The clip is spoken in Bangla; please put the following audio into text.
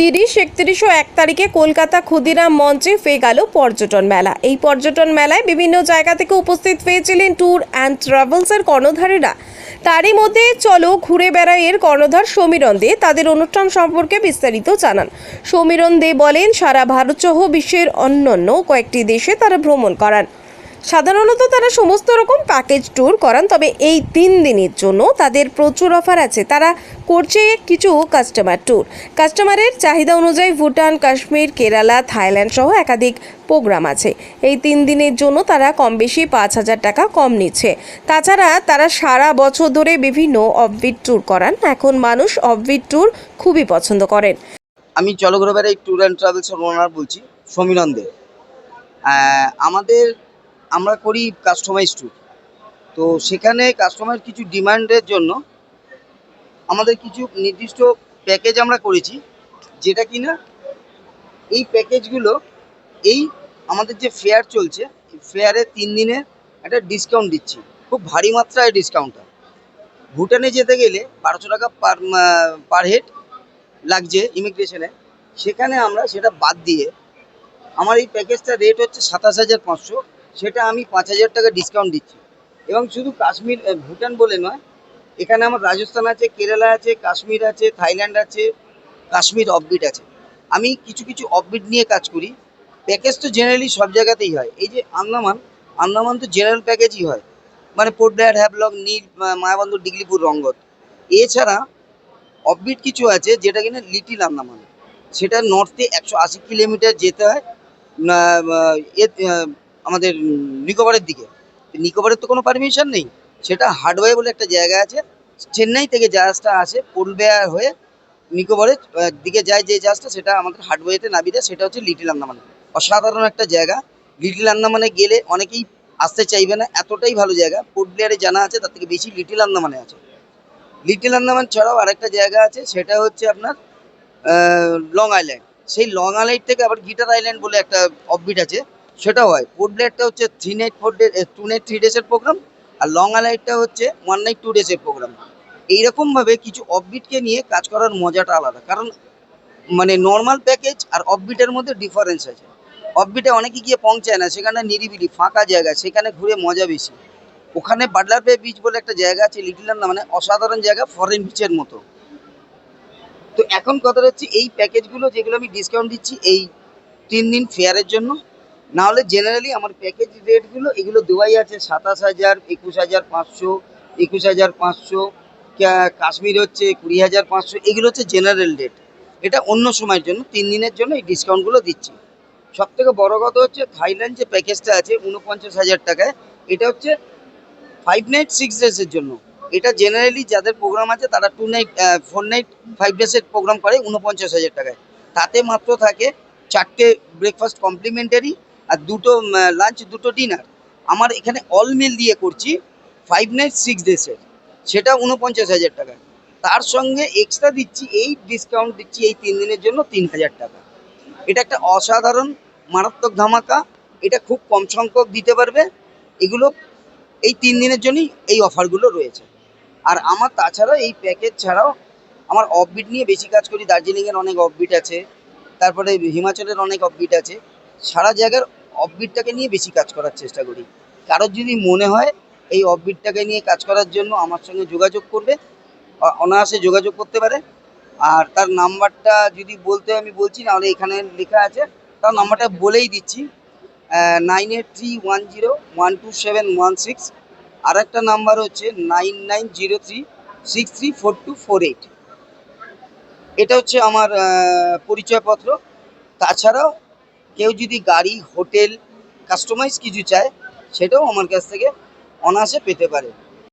তিরিশ, একত্রিশ ও এক তারিখে কলকাতা ক্ষুদিরাম মঞ্চে ফে গেল পর্যটন মেলা। এই পর্যটন মেলায় বিভিন্ন জায়গা থেকে উপস্থিত হয়েছিলেন ট্যুর অ্যান্ড ট্রাভেলসের কর্ণধারেরা। তারই মধ্যে চলো ঘুরে বেড়াই এর কর্ণধার সমীরণ দে। তাদের অনুষ্ঠান সম্পর্কে বিস্তারিত জানান। সমীরণ দে বলেন, সারা ভারতসহ বিশ্বের অন্যান্য কয়েকটি দেশে তারা ভ্রমণ করান। সাধারণত তারা সমস্ত রকম প্যাকেজ ট্যুর করান, তবে এই তিন দিনের জন্য তাদের প্রচুর অফার আছে। তারা করছে কিছু কাস্টমার ট্যুর কাস্টমারের চাহিদা অনুযায়ী ভুটান, কাশ্মীর, কেরালা, থাইল্যান্ড সহ একাধিক প্রোগ্রাম আছে। এই তিন দিনের জন্য তারা কম বেশি পাঁচ হাজার টাকা কম নিচ্ছে। তাছাড়া তারা সারা বছর ধরে বিভিন্ন অফবিট ট্যুর করান। এখন মানুষ অফবিট ট্যুর খুবই পছন্দ করেন। আমি চলগ্রবের এই ট্যুর অ্যান্ড ট্রাভেলসের ওনার বলছি, সমীরণ দে। আমাদের আমরা করি কাস্টমাইজ ট্যুর তো সেখানে কাস্টমার কিছু ডিমান্ডের জন্য আমাদের কিছু নির্দিষ্ট প্যাকেজ আমরা করেছি, যেটা কিনা এই প্যাকেজগুলো এই আমাদের যে ফেয়ার চলছে ফেয়ারে তিন দিনের একটা ডিসকাউন্ট দিচ্ছি। খুব ভারী মাত্রায় ডিসকাউন্টটা ভুটানে যেতে গেলে বারোশো টাকা পার পার হেড লাগছে ইমিগ্রেশনে সেখানে আমরা সেটা বাদ দিয়ে আমার এই প্যাকেজটা রেট হচ্ছে সাতাশ হাজার পাঁচশো। সেটা আমি পাঁচ হাজার টাকা ডিসকাউন্ট দিচ্ছি। এবং শুধু কাশ্মীর ভুটান বলে নয় এখানে আমার রাজস্থান আছে কেরালা আছে কাশ্মীর আছে থাইল্যান্ড আছে কাশ্মীর অফবিট আছে। আমি কিছু কিছু অফবিট নিয়ে কাজ করি। প্যাকেজ তো জেনারেলি সব জায়গাতেই হয়। এই যে আন্দামান আন্দামান তো জেনারেল প্যাকেজই হয়। মানে Port Blair Havelock Neil Mayabunder Diglipur Rangat এছাড়া অফবিট কিছু আছে যেটা কিনা লিটিল আন্দামান। সেটা নর্থে একশো আশি কিলোমিটার যেতে হয়। না, আহ, এ আহ, আমাদের নিকোবরের দিকে। নিকোবরের তো কোনো পারমিশন নেই। সেটা হার্ডওয়ে বলে একটা জায়গা আছে। চেন্নাই থেকে জাহাজটা আসে পুলবেয়া হয়ে নিকোবরের দিকে যায় যে জাহাজটা সেটা আমাদের হার্ডওয়েতে নামিয়ে দেয়। সেটা হচ্ছে লিটিল আন্দামান অসাধারণ একটা জায়গা। লিটিল আন্দামানে গেলে অনেকেই আসতে চাইবে না। এতটাই ভালো জায়গা। পোর্ট ব্লেয়ারে জানা আছে, তার থেকে বেশি লিটিল আন্দামানে আছে। লিটিল আন্দামান ছাড়াও আরেকটা জায়গা আছে, সেটা হচ্ছে আপনার লং আইল্যান্ড সেই লং আইল্যান্ড থেকে আবার গিটার আইল্যান্ড বলে একটা অফবিট আছে। সেটাও হয়। পোর্ট ব্লেয়ারটা হচ্ছে three night four day two night three ডেজের programme আর লং আইল্যান্ডটা হচ্ছে ওয়ান নাইট টু ডেজের প্রোগ্রাম এইরকমভাবে কিছু অফবিটকে নিয়ে কাজ করার মজাটা আলাদা। কারণ মানে নর্মাল প্যাকেজ আর অফবিটের মধ্যে ডিফারেন্স আছে। অফবিটে অনেকে গিয়ে পৌঁছায় না, সেখানে নিরিবিলি, ফাঁকা জায়গা, সেখানে ঘুরে মজা বেশি। ওখানে বাটলার বে বিচ বলে একটা জায়গা আছে লিটল মানে অসাধারণ জায়গা ফরেন বিচের মতো। তো এখন কথা হচ্ছে, এই প্যাকেজগুলো যেগুলো আমি ডিসকাউন্ট দিচ্ছি, এই তিন দিন ফেয়ারের জন্য না হলে জেনারেলি আমার প্যাকেজ রেটগুলো এগুলো দুবাই আছে সাতাশ হাজার, একুশ হাজার পাঁচশো, একুশ হাজার পাঁচশো কাশ্মীর হচ্ছে কুড়ি হাজার পাঁচশো, এগুলো হচ্ছে জেনারেল রেট এটা অন্য সময়ের জন্য, তিন দিনের জন্য এই ডিসকাউন্টগুলো দিচ্ছি। সব থেকে বড় কথা হচ্ছে থাইল্যান্ড যে প্যাকেজটা আছে উনপঞ্চাশ হাজার টাকায়, এটা হচ্ছে ফাইভ নাইট সিক্স ডেসের জন্য। এটা জেনারেলি যাদের প্রোগ্রাম আছে তারা two night four night five ডেসের programme করে উনপঞ্চাশ হাজার টাকায়। তাতে মাত্র থাকে চারটে ব্রেকফাস্ট কমপ্লিমেন্টারি আর দুটো লাঞ্চ দুটো ডিনার আমার এখানে অল মিল দিয়ে করছি ফাইভ নাইট সিক্স ডেজের সেটা উনপঞ্চাশ হাজার টাকা। তার সঙ্গে এক্সট্রা দিচ্ছি এই ডিসকাউন্ট দিচ্ছি এই তিন দিনের জন্য তিন হাজার টাকা। এটা একটা অসাধারণ, মারাত্মক ধামাকা। এটা খুব কম সংখ্যক দিতে পারবে। এগুলো এই তিন দিনের জন্যই এই অফারগুলো রয়েছে। আর আমার তাছাড়া এই প্যাকেজ ছাড়াও আমার অফবিট নিয়ে বেশি কাজ করি। দার্জিলিংয়ের অনেক অফবিট আছে। তারপরে হিমাচলের অনেক অফবিট আছে। সারা জায়গার অফবিটটাকে নিয়ে বেশি কাজ করার চেষ্টা করি। কারোর যদি মনে হয় এই অফবিটটাকে নিয়ে কাজ করার জন্য আমার সঙ্গে যোগাযোগ করবে অনায়াসে যোগাযোগ করতে পারে। আর তার নাম্বারটা যদি বলতে আমি বলছি, নাহলে এখানে লেখা আছে, তার নাম্বারটা বলেই দিচ্ছি nine eight three one zero one two seven one six আর একটা নাম্বার হচ্ছে nine nine zero three six three four two four eight এটা হচ্ছে আমার পরিচয়পত্র। তাছাড়াও কেউ যদি গাড়ি হোটেল কাস্টমাইজ কিছু চায় সেটাও আমার কাছ থেকে অনায়াসে পেতে পারে।